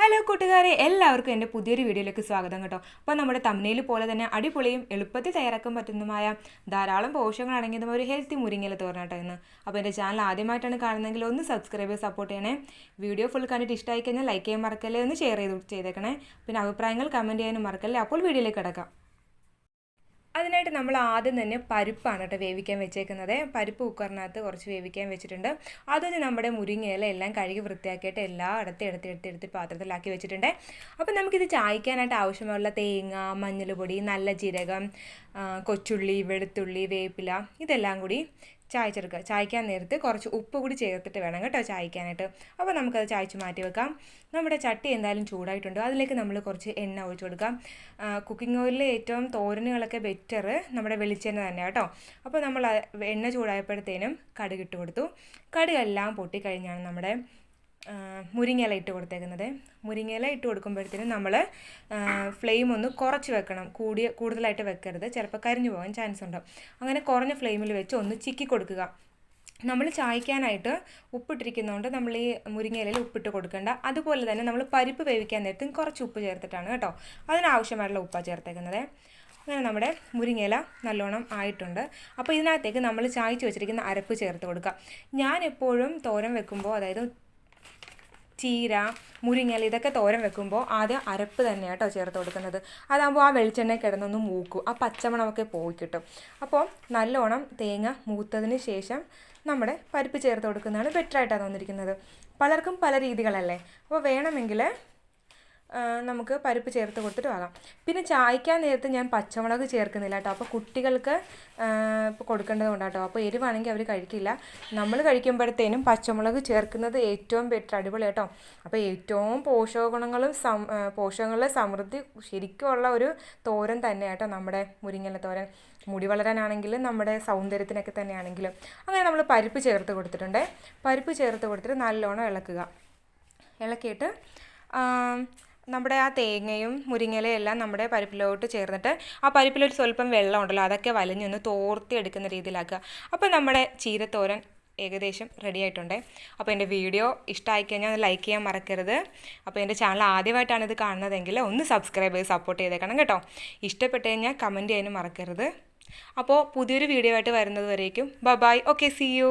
Hello കൂട്ടുകാരെ. എല്ലാവർക്കും എന്റെ പുതിയൊരു വീഡിയോയിലേക്ക് സ്വാഗതം കേട്ടോ. അപ്പോൾ നമ്മുടെ തമ്മിൽ പോലെ തന്നെ അടിപൊളിയും എളുപ്പത്തിൽ തയ്യാറാക്കാൻ പറ്റുന്നതുമായ ധാരാളം പോഷകങ്ങൾ അടങ്ങിയതും ഒരു ഹെൽത്തി മുരിങ്ങയില തോരണട്ടോ ഇന്ന്. അപ്പോൾ എന്റെ ചാനൽ ആദ്യമായിട്ടാണ് കാണുന്നതെങ്കിൽ ഒന്ന് സബ്സ്ക്രൈബ് ചെയ്ത് സപ്പോർട്ട് ചെയ്യണേ. വീഡിയോ ഫുൾ കണ്ടിട്ട് ഇഷ്ടമായി കഴിഞ്ഞാൽ ലൈക്ക് ചെയ്യാൻ മറക്കല്ലേ? ഒന്ന് ഷെയർ ചെയ്ത് ചെയ്തേക്കണേ. പിന്നെ അഭിപ്രായങ്ങൾ കമന്റ് ചെയ്യാനും മറക്കല്ലേ? അപ്പോൾ വീഡിയോയിലേക്ക് കിടക്കാം. അതിനായിട്ട് നമ്മൾ ആദ്യം തന്നെ പരിപ്പാണ് കേട്ടോ വേവിക്കാൻ വെച്ചേക്കുന്നത്. പരിപ്പ് കുക്കറിനകത്ത് കുറച്ച് വേവിക്കാൻ വെച്ചിട്ടുണ്ട്. അതൊന്ന് നമ്മുടെ മുരിങ്ങയില എല്ലാം കഴുകി വൃത്തിയാക്കിയിട്ട് എല്ലാ ഇടത്ത് എടുത്ത് എടുത്ത് എടുത്ത് പാത്രത്തിലാക്കി വെച്ചിട്ടുണ്ട്. അപ്പം നമുക്കിത് ചായ്ക്കാനായിട്ട് ആവശ്യമുള്ള തേങ്ങ മഞ്ഞൾപ്പൊടി നല്ല ജീരകം കൊച്ചുള്ളി വെളുത്തുള്ളി വേപ്പില ഇതെല്ലാം കൂടി ചായച്ചെടുക്കുക ചായക്കാൻ നേരത്ത് കുറച്ച് ഉപ്പ് കൂടി ചേർത്തിട്ട് വേണം കേട്ടോ ചായക്കാനായിട്ട്. അപ്പോൾ നമുക്കത് ചായച്ച് മാറ്റി വെക്കാം. നമ്മുടെ ചട്ടി എന്തായാലും ചൂടായിട്ടുണ്ട്. അതിലേക്ക് നമ്മൾ കുറച്ച് എണ്ണ ഒഴിച്ചു കൊടുക്കാം. കുക്കിംഗ് ഓയിലിൽ ഏറ്റവും തോരനുകളൊക്കെ ബെറ്റർ നമ്മുടെ വെളിച്ചെണ്ണ തന്നെ കേട്ടോ. അപ്പോൾ നമ്മൾ എണ്ണ ചൂടായപ്പോഴത്തേനും കടുകിട്ട് കൊടുത്തു. കടുകെല്ലാം പൊട്ടിക്കഴിഞ്ഞാണ് നമ്മുടെ മുരിങ്ങയില ഇട്ട് കൊടുത്തേക്കുന്നത്. മുരിങ്ങയില ഇട്ട് കൊടുക്കുമ്പോഴത്തേനും നമ്മൾ ഫ്ലെയിം ഒന്ന് കുറച്ച് വെക്കണം. കൂടിയ കൂടുതലായിട്ട് വെക്കരുത്. ചിലപ്പോൾ കരിഞ്ഞു പോകാൻ ചാൻസ് ഉണ്ട്. അങ്ങനെ കുറഞ്ഞ ഫ്ലെയിമിൽ വെച്ച് ഒന്ന് ചിക്കി കൊടുക്കുക. നമ്മൾ ചായക്കാനായിട്ട് ഉപ്പിട്ടിരിക്കുന്നതുകൊണ്ട് നമ്മൾ ഈ മുരിങ്ങയിലയിൽ ഉപ്പിട്ട് കൊടുക്കേണ്ട. അതുപോലെ തന്നെ നമ്മൾ പരിപ്പ് വേവിക്കാൻ നേരത്തും കുറച്ച് ഉപ്പ് ചേർത്തിട്ടാണ് കേട്ടോ. അതിനാവശ്യമായിട്ടുള്ള ഉപ്പാണ് ചേർത്തേക്കുന്നത്. അങ്ങനെ നമ്മുടെ മുരിങ്ങയില നല്ലോണം ആയിട്ടുണ്ട്. അപ്പോൾ ഇതിനകത്തേക്ക് നമ്മൾ ചായച്ച് വെച്ചിരിക്കുന്ന അരപ്പ് ചേർത്ത് കൊടുക്കുക. ഞാൻ എപ്പോഴും തോരൻ വെക്കുമ്പോൾ അതായത് ചീര മുരിങ്ങൽ ഇതൊക്കെ തോരൻ വെക്കുമ്പോൾ ആദ്യം അരപ്പ് തന്നെ കേട്ടോ ചേർത്ത് കൊടുക്കുന്നത്. അതാകുമ്പോൾ ആ വെളിച്ചെണ്ണ കിടന്നൊന്ന് മൂക്കും. ആ പച്ചമണമൊക്കെ പോയി കിട്ടും. അപ്പോൾ നല്ലോണം തേങ്ങ മൂത്തതിന് ശേഷം നമ്മുടെ പരിപ്പ് ചേർത്ത് കൊടുക്കുന്നതാണ് ബെറ്ററായിട്ടാണ് തോന്നിയിരിക്കുന്നത് പലർക്കും പല രീതികളല്ലേ? അപ്പോൾ വേണമെങ്കിൽ നമുക്ക് പരിപ്പ് ചേർത്ത് കൊടുത്തിട്ട് വാങ്ങാം. പിന്നെ ചായക്കാൻ നേരത്ത് ഞാൻ പച്ചമുളക് ചേർക്കുന്നില്ല കേട്ടോ. അപ്പോൾ കുട്ടികൾക്ക് ഇപ്പോൾ കൊടുക്കേണ്ടത് കേട്ടോ അപ്പോൾ എരിവാണെങ്കിൽ അവർ കഴിക്കില്ല. നമ്മൾ കഴിക്കുമ്പോഴത്തേനും പച്ചമുളക് ചേർക്കുന്നത് ഏറ്റവും ബെറ്റർ അടിപൊളി കേട്ടോ. അപ്പോൾ ഏറ്റവും പോഷകഗുണങ്ങളും സം പോഷകങ്ങളുടെ സമൃദ്ധി ശരിക്കുമുള്ള ഒരു തോരൻ തന്നെ കേട്ടോ നമ്മുടെ മുരിങ്ങല തോരൻ. മുടി വളരാനാണെങ്കിലും നമ്മുടെ സൗന്ദര്യത്തിനൊക്കെ തന്നെയാണെങ്കിലും. അങ്ങനെ നമ്മൾ പരിപ്പ് ചേർത്ത് കൊടുത്തിട്ടുണ്ട്. പരിപ്പ് ചേർത്ത് കൊടുത്തിട്ട് നല്ലോണം ഇളക്കുക. ഇളക്കിയിട്ട് നമ്മുടെ ആ തേങ്ങയും മുരിങ്ങയിലയും എല്ലാം നമ്മുടെ പരിപ്പിലോട്ട് ചേർന്നിട്ട് ആ പരിപ്പിലൊരു സ്വല്പം വെള്ളം ഉണ്ടല്ലോ അതൊക്കെ വലിഞ്ഞൊന്ന് തോർത്തി എടുക്കുന്ന രീതിയിലാക്കുക. അപ്പോൾ നമ്മുടെ ചീരത്തോരൻ ഏകദേശം റെഡി ആയിട്ടുണ്ട്. അപ്പോൾ എന്റെ വീഡിയോ ഇഷ്ടമായി കഴിഞ്ഞാൽ ഒന്ന് ലൈക്ക് ചെയ്യാൻ മറക്കരുത്. അപ്പോൾ എന്റെ ചാനൽ ആദ്യമായിട്ടാണ് ഇത് കാണുന്നതെങ്കിൽ ഒന്ന് സബ്സ്ക്രൈബ് ചെയ്ത് സപ്പോർട്ട് ചെയ്തേക്കണം കേട്ടോ. ഇഷ്ടപ്പെട്ട് കഴിഞ്ഞാൽ കമന്റ് ചെയ്യാനും മറക്കരുത്. അപ്പോൾ പുതിയൊരു വീഡിയോ ആയിട്ട് വരുന്നത് വരേക്കും. ബ ബൈ ഓക്കെ സി യു